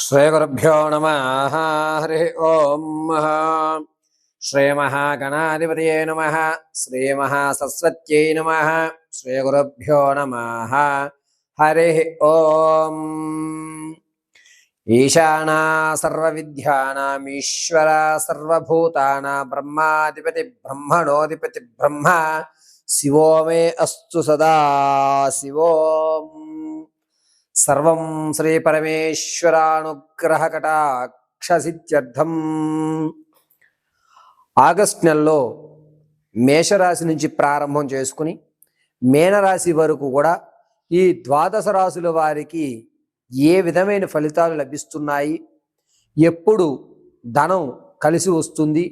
శ్రీగురుభ్యో నమ హరి ఓం శ్రీమహాగణాధిపతయే నమ శ్రీమహాసరస్వత్యై నమ శ్రీగురుభ్యో నమ హరి ఓం ఈశానా సర్వవిద్యానామీశ్వర సర్వభూతానా బ్రహ్మాధిపతి బ్రహ్మణోధిపతి బ్రహ్మ శివో మే అస్సు సదా శివోం సర్వం శ్రీ పరమేశ్వరానుగ్రహ కటాక్షసిత్యర్థం ఆగస్ట్ నెలలో మేషరాశి నుంచి ప్రారంభం చేసుకుని మేనరాశి వరకు కూడా ఈ ద్వాదశ రాశుల వారికి ఏ విధమైన ఫలితాలు లభిస్తున్నాయి? ఎప్పుడు ధనం కలిసి వస్తుంది?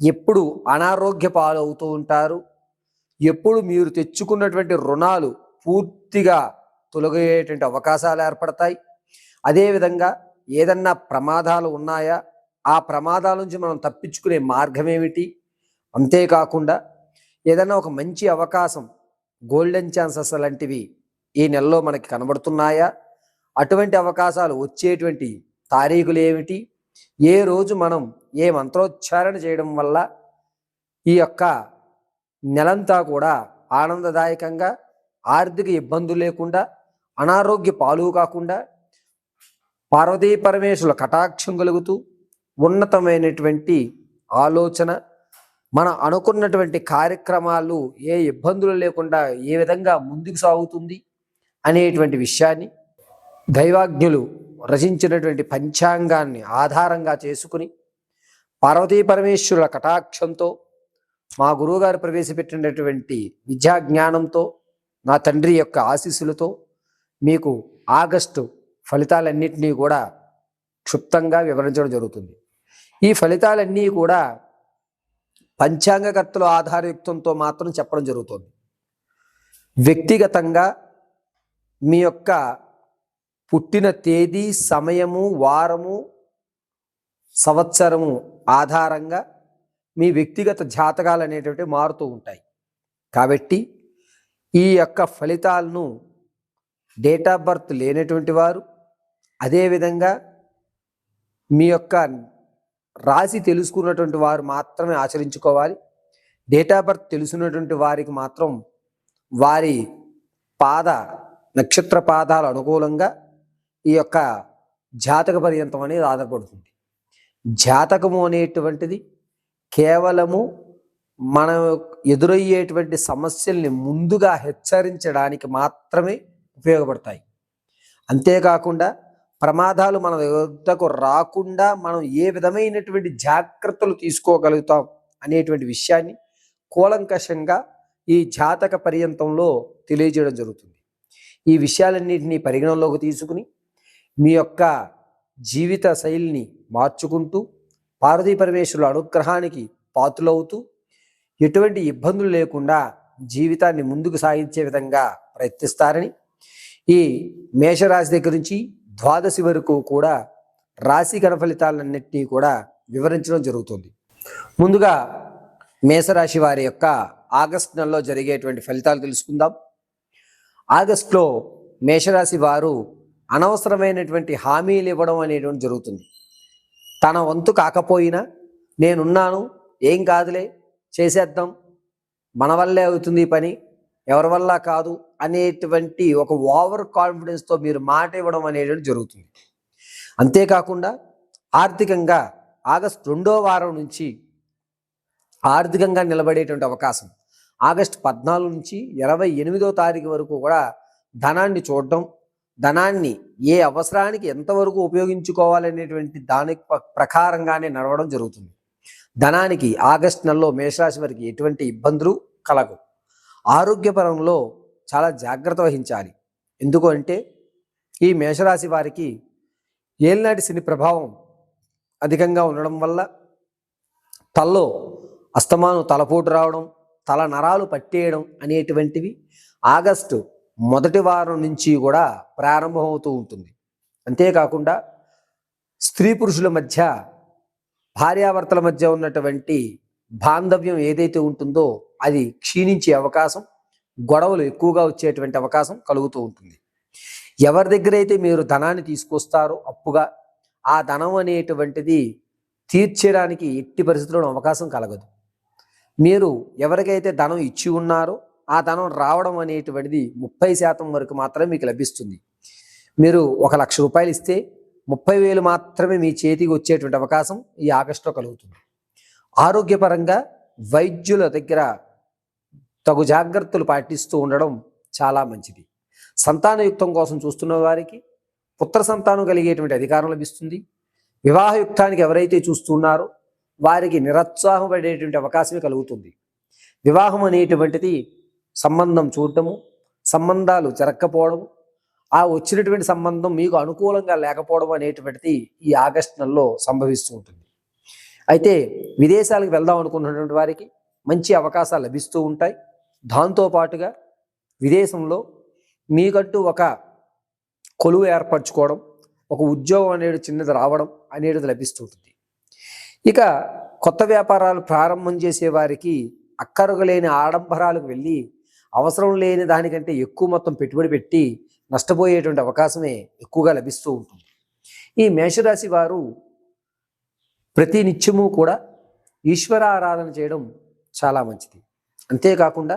ఎప్పుడు అనారోగ్య పాలవుతూ ఉంటారు? ఎప్పుడు మీరు తెచ్చుకున్నటువంటి రుణాలు పూర్తిగా తొలగేటువంటి అవకాశాలు ఏర్పడతాయి. అదేవిధంగా ఏదన్నా ప్రమాదాలు ఉన్నాయా? ఆ ప్రమాదాల నుంచి మనం తప్పించుకునే మార్గం ఏమిటి అంతేకాకుండా ఏదైనా ఒక మంచి అవకాశం గోల్డెన్ ఛాన్సెస్ లాంటివి ఈ నెలలో మనకి కనబడుతున్నాయా? అటువంటి అవకాశాలు వచ్చేటువంటి తారీఖులు ఏమిటి? ఏ రోజు మనం ఏ మంత్రోచ్చారణ చేయడం వల్ల ఈ యొక్క నెలంతా కూడా ఆనందదాయకంగా ఆర్థిక ఇబ్బందులు లేకుండా అనారోగ్య పాలు కాకుండా పార్వతీ పరమేశ్వరుల కటాక్షం కలుగుతూ ఉన్నతమైనటువంటి ఆలోచన మన అనుకున్నటువంటి కార్యక్రమాలు ఏ ఇబ్బందులు లేకుండా ఏ విధంగా ముందుకు సాగుతుంది అనేటువంటి విషయాన్ని దైవాజ్ఞులు రచించినటువంటి పంచాంగాన్ని ఆధారంగా చేసుకుని పార్వతీ పరమేశ్వరుల కటాక్షంతో మా గురువుగారు ప్రవేశపెట్టినటువంటి విద్యా జ్ఞానంతో నా తండ్రి యొక్క ఆశీస్సులతో మీకు ఆగస్టు ఫలితాలన్నింటినీ కూడా క్షుప్తంగా వివరించడం జరుగుతుంది. ఈ ఫలితాలన్నీ కూడా పంచాంగకర్తల ఆధారయుక్తంతో మాత్రం చెప్పడం జరుగుతుంది. వ్యక్తిగతంగా మీ యొక్క పుట్టిన తేదీ సమయము వారము సంవత్సరము ఆధారంగా మీ వ్యక్తిగత జాతకాలు అనేటువంటి మారుతూ ఉంటాయి. కాబట్టి ఈ యొక్క ఫలితాలను డేట్ ఆఫ్ బర్త్ లేనటువంటి వారు అదేవిధంగా మీ యొక్క రాశి తెలుసుకున్నటువంటి వారు మాత్రమే ఆచరించుకోవాలి. డేట్ ఆఫ్ బర్త్ తెలుసున్నటువంటి వారికి మాత్రం వారి పాద నక్షత్ర పాదాలు అనుకూలంగా ఈ యొక్క జాతక పర్యంతం అనేది ఆధారపడుతుంది. జాతకము అనేటువంటిది కేవలము మనం ఎదురయ్యేటువంటి సమస్యల్ని ముందుగా హెచ్చరించడానికి మాత్రమే ఉపయోగపడతాయి. అంతేకాకుండా ప్రమాదాలు మన వద్దకు రాకుండా మనం ఏ విధమైనటువంటి జాగ్రత్తలు తీసుకోగలుగుతాం అనేటువంటి విషయాన్ని కూలంకషంగా ఈ జాతక పర్యంతంలో తెలియజేయడం జరుగుతుంది. ఈ విషయాలన్నింటినీ పరిగణనలోకి తీసుకుని మీ యొక్క జీవిత శైలిని మార్చుకుంటూ పార్వతీ పరమేశ్వరుల అనుగ్రహానికి పాతులవుతూ ఎటువంటి ఇబ్బందులు లేకుండా జీవితాన్ని ముందుకు సాగించే విధంగా ప్రయత్నిస్తారని ఈ మేషరాశి దగ్గర నుంచి ద్వాదశి వరకు కూడా రాశి గణ ఫలితాలన్నింటినీ కూడా వివరించడం జరుగుతుంది. ముందుగా మేషరాశి వారి యొక్క ఆగస్ట్ నెలలో జరిగేటువంటి ఫలితాలు తెలుసుకుందాం. ఆగస్ట్లో మేషరాశి వారు అనవసరమైనటువంటి హామీలు ఇవ్వడం అనేటువంటి జరుగుతుంది. తన వంతు కాకపోయినా నేనున్నాను ఏం కాదులే చేసేద్దాం మన వల్లే అవుతుంది పని ఎవరి వల్ల కాదు అనేటువంటి ఒక ఓవర్ కాన్ఫిడెన్స్తో మీరు మాట ఇవ్వడం అనేది జరుగుతుంది. అంతేకాకుండా ఆర్థికంగా ఆగస్ట్ రెండో వారం నుంచి ఆర్థికంగా నిలబడేటువంటి అవకాశం. ఆగస్ట్ పద్నాలుగు నుంచి ఇరవై ఎనిమిదో తారీఖు వరకు కూడా ధనాన్ని చూడడం ధనాన్ని ఏ అవసరానికి ఎంతవరకు ఉపయోగించుకోవాలనేటువంటి దానికి ప్ర- ప్రకారంగానే నడవడం జరుగుతుంది. ధనానికి ఆగస్ట్ నెలలో మేషరాశి వారికి ఎటువంటి ఇబ్బందులు కలగవు. ఆరోగ్యపరంలో చాలా జాగ్రత్త వహించాలి. ఎందుకు అంటే ఈ మేషరాశి వారికి ఏలినాటి శని ప్రభావం అధికంగా ఉండడం వల్ల తలలో అస్తమానం తలపోటు రావడం తల నరాలు పట్టేయడం అనేటువంటివి ఆగస్టు మొదటి వారం నుంచి కూడా ప్రారంభమవుతూ ఉంటుంది. అంతేకాకుండా స్త్రీ పురుషుల మధ్య భార్యాభర్తల మధ్య ఉన్నటువంటి బాంధవ్యం ఏదైతే ఉంటుందో అది క్షీణించే అవకాశం గొడవలు ఎక్కువగా వచ్చేటువంటి అవకాశం కలుగుతూ ఉంటుంది. ఎవరి దగ్గర అయితే మీరు ధనాన్ని తీసుకొస్తారో అప్పుగా ఆ ధనం అనేటువంటిది తీర్చడానికి ఎట్టి పరిస్థితుల్లో అవకాశం కలగదు. మీరు ఎవరికైతే ధనం ఇచ్చి ఉన్నారో ఆ ధనం రావడం అనేటువంటిది ముప్పై శాతం వరకు మాత్రమే మీకు లభిస్తుంది. మీరు ఒక లక్ష రూపాయలు ఇస్తే ముప్పై వేలు మాత్రమే మీ చేతికి వచ్చేటువంటి అవకాశం ఈ ఆగస్టులో కలుగుతుంది. ఆరోగ్యపరంగా వైద్యుల దగ్గర తగు జాగ్రత్తలు పాటిస్తూ ఉండడం చాలా మంచిది. సంతానయుక్తం కోసం చూస్తున్న వారికి పుత్ర సంతానం కలిగేటువంటి అధికారం లభిస్తుంది. వివాహయుక్తానికి ఎవరైతే చూస్తున్నారో వారికి నిరుత్సాహం పడేటువంటి అవకాశమే కలుగుతుంది. వివాహం అనేటువంటిది సంబంధం చూడటము సంబంధాలు జరగకపోవడము ఆ వచ్చినటువంటి సంబంధం మీకు అనుకూలంగా లేకపోవడం అనేటువంటిది ఈ ఆగస్టు నెలలో సంభవిస్తూ ఉంటుంది. అయితే విదేశాలకు వెళ్దాం అనుకున్నటువంటి వారికి మంచి అవకాశాలు లభిస్తూ ఉంటాయి. దాంతో పాటుగా విదేశంలో మీకంటూ ఒక కొలువు ఏర్పరచుకోవడం ఒక ఉద్యోగం అనేది చిన్నది రావడం అనేది లభిస్తుంటుంది. ఇక కొత్త వ్యాపారాలు ప్రారంభం చేసే వారికి అక్కరకు లేని ఆడంబరాలకు వెళ్ళి అవసరం లేని దానికంటే ఎక్కువ మొత్తం పెట్టుబడి పెట్టి నష్టపోయేటువంటి అవకాశమే ఎక్కువగా లభిస్తూ ఉంటుంది. ఈ మేషరాశి వారు ప్రతి నిత్యము కూడా ఈశ్వర ఆరాధన చేయడం చాలా మంచిది. అంతేకాకుండా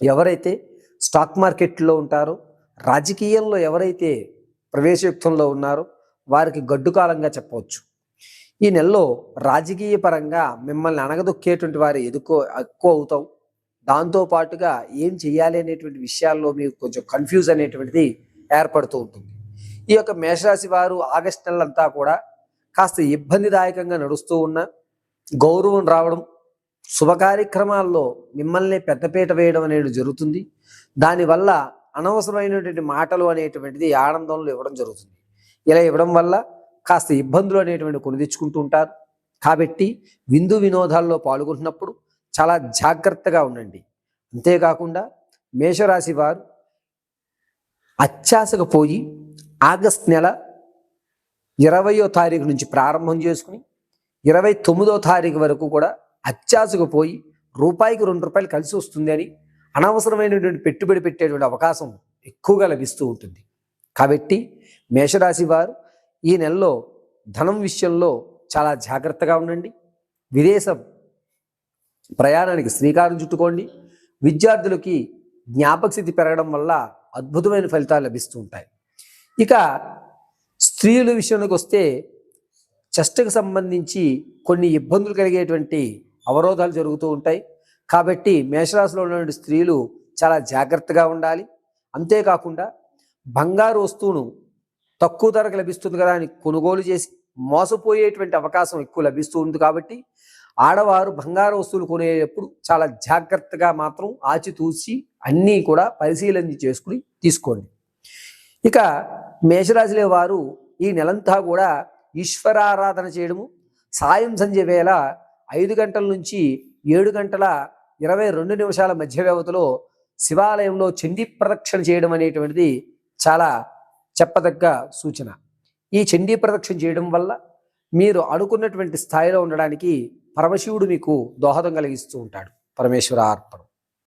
ఎవరైతే స్టాక్ మార్కెట్లో ఉంటారో రాజకీయంలో ఎవరైతే ప్రవేశయుక్తంలో ఉన్నారో వారికి గడ్డుకాలంగా చెప్పవచ్చు. ఈ నెలలో రాజకీయ పరంగా మిమ్మల్ని అణగదొక్కేటువంటి వారు ఎదుకో ఎక్కువ అవుతాం. దాంతో పాటుగా ఏం చేయాలి అనేటువంటి విషయాల్లో మీకు కొంచెం కన్ఫ్యూజ్ అనేటువంటిది ఏర్పడుతూ ఉంటుంది. ఈ యొక్క మేషరాశి వారు ఆగస్టు నెలంతా కూడా కాస్త ఇబ్బందిదాయకంగా నడుస్తూ ఉన్న గౌరవం రావడం శుభ కార్యక్రమాల్లో మిమ్మల్ని పెద్దపీట వేయడం అనేది జరుగుతుంది. దానివల్ల అనవసరమైనటువంటి మాటలు అనేటువంటిది ఆనందంలో ఇవ్వడం జరుగుతుంది. ఇలా ఇవ్వడం వల్ల కాస్త ఇబ్బందులు అనేటువంటి కొని తెచ్చుకుంటూ ఉంటారు. కాబట్టి విందు వినోదాల్లో పాల్గొంటున్నప్పుడు చాలా జాగ్రత్తగా ఉండండి. అంతేకాకుండా మేషరాశి వారు అత్యాశకు పోయి ఆగస్ట్ నెల ఇరవయో తారీఖు నుంచి ప్రారంభం చేసుకుని ఇరవై తొమ్మిదో తారీఖు వరకు కూడా అత్యాశకు పోయి రూపాయికి రెండు రూపాయలు కలిసి వస్తుంది అని అనవసరమైనటువంటి పెట్టుబడి పెట్టేటువంటి అవకాశం ఎక్కువగా లభిస్తూ ఉంటుంది. కాబట్టి మేషరాశి వారు ఈ నెలలో ధనం విషయంలో చాలా జాగ్రత్తగా ఉండండి. విదేశం ప్రయాణానికి శ్రీకారం చుట్టుకోండి. విద్యార్థులకి జ్ఞాపక స్థితి పెరగడం వల్ల అద్భుతమైన ఫలితాలు లభిస్తూ ఉంటాయి. ఇక స్త్రీల విషయానికి వస్తే చెస్ట్కి సంబంధించి కొన్ని ఇబ్బందులు కలిగేటువంటి అవరోధాలు జరుగుతూ ఉంటాయి. కాబట్టి మేషరాశిలో ఉన్నటువంటి స్త్రీలు చాలా జాగ్రత్తగా ఉండాలి. అంతేకాకుండా బంగారు వస్తువును తక్కువ ధరకు లభిస్తుంది కదా అని కొనుగోలు చేసి మోసపోయేటువంటి అవకాశం ఎక్కువ లభిస్తూ ఉంది కాబట్టి ఆడవారు బంగారు వస్తువులు కొనేటప్పుడు చాలా జాగ్రత్తగా మాత్రం ఆచితూచి అన్నీ కూడా పరిశీలన చేసుకుని తీసుకోండి. ఇక మేషరాశిలో వారు ఈ నెలంతా కూడా ఈశ్వరారాధన చేయడము సాయం సంధ్య వేళ ఐదు గంటల నుంచి ఏడు గంటల ఇరవై రెండు నిమిషాల మధ్య వ్యవధిలో శివాలయంలో చండీ ప్రదక్షిణ చేయడం అనేటువంటిది చాలా చెప్పదగ్గ సూచన. ఈ చండీ ప్రదక్షిణ చేయడం వల్ల మీరు అనుకున్నటువంటి స్థాయిలో ఉండడానికి పరమశివుడు మీకు దోహదం కలిగిస్తూ ఉంటాడు. పరమేశ్వర అర్పణం.